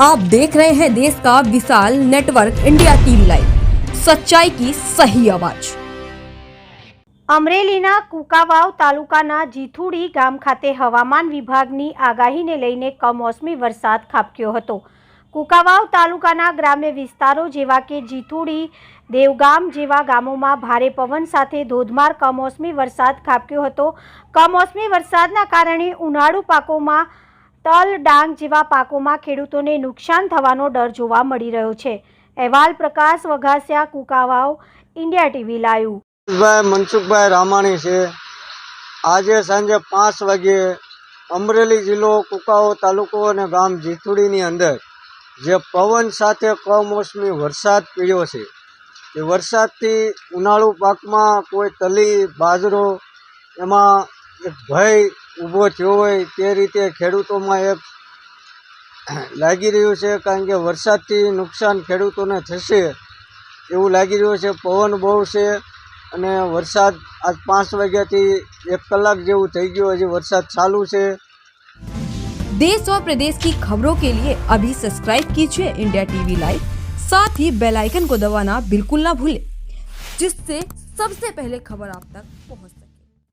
आप देख रहे हैं देश का विशाल नेटवर्क इंडिया टीवी लाइव सच्चाई की सही आवाज અમરેલીના કુકાવાવ તાલુકાના જીથુડી ગામ ખાતે હવામાન વિભાગની આગાહીને લઈને કમોસમી વરસાદ ખાબક્યો હતો કુકાવાવ તાલુકાના ગ્રામ્ય વિસ્તારો જેવા કે જીથુડી દેવગામ જેવા ગામોમાં ભારે પવન સાથે ધોધમાર કમોસમી વરસાદ ખાબક્યો હતો કમોસમી વરસાદના કારણે ઉનાળુ પાકોમાં તલ, ડાંગ જેવા પાકોમાં ખેડૂતોને નુકસાન થવાનો ડર જોવા મળી રહ્યો છે. અહેવાલ Prakash Vaghasiya, Kukavav, India TV live ભાઈ મનસુખભાઈ રામાણી છે. આજે સાંજે પાંચ વાગ્યે અમરેલી જિલ્લો કુકાઓ તાલુકો અને ગામ જીથુડીની અંદર જે પવન સાથે કમોસમી વરસાદ પડ્યો છે. એ વરસાદથી ઉનાળુ પાકમાં કોઈ તલી, બાજરો, એમાં એક ભય ઊભો થયો હોય તે રીતે ખેડૂતોમાં એક લાગી રહ્યું છે કારણ કે વરસાદથી નુકસાન ખેડૂતોને થશે એવું લાગી રહ્યું છે પવન બહુ છે અને વરસાદ આજ પાંચ વાગ્યાથી એક કલાક જેવું થઈ ગયું હજી વરસાદ ચાલુ છે देश और प्रदेश की खबरों के लिए अभी सब्सक्राइब कीजिए इंडिया टीवी लाइव साथ ही बेल आइकन को दबाना बिल्कुल ना भूलें जिससे सबसे पहले खबर आप तक पहुंच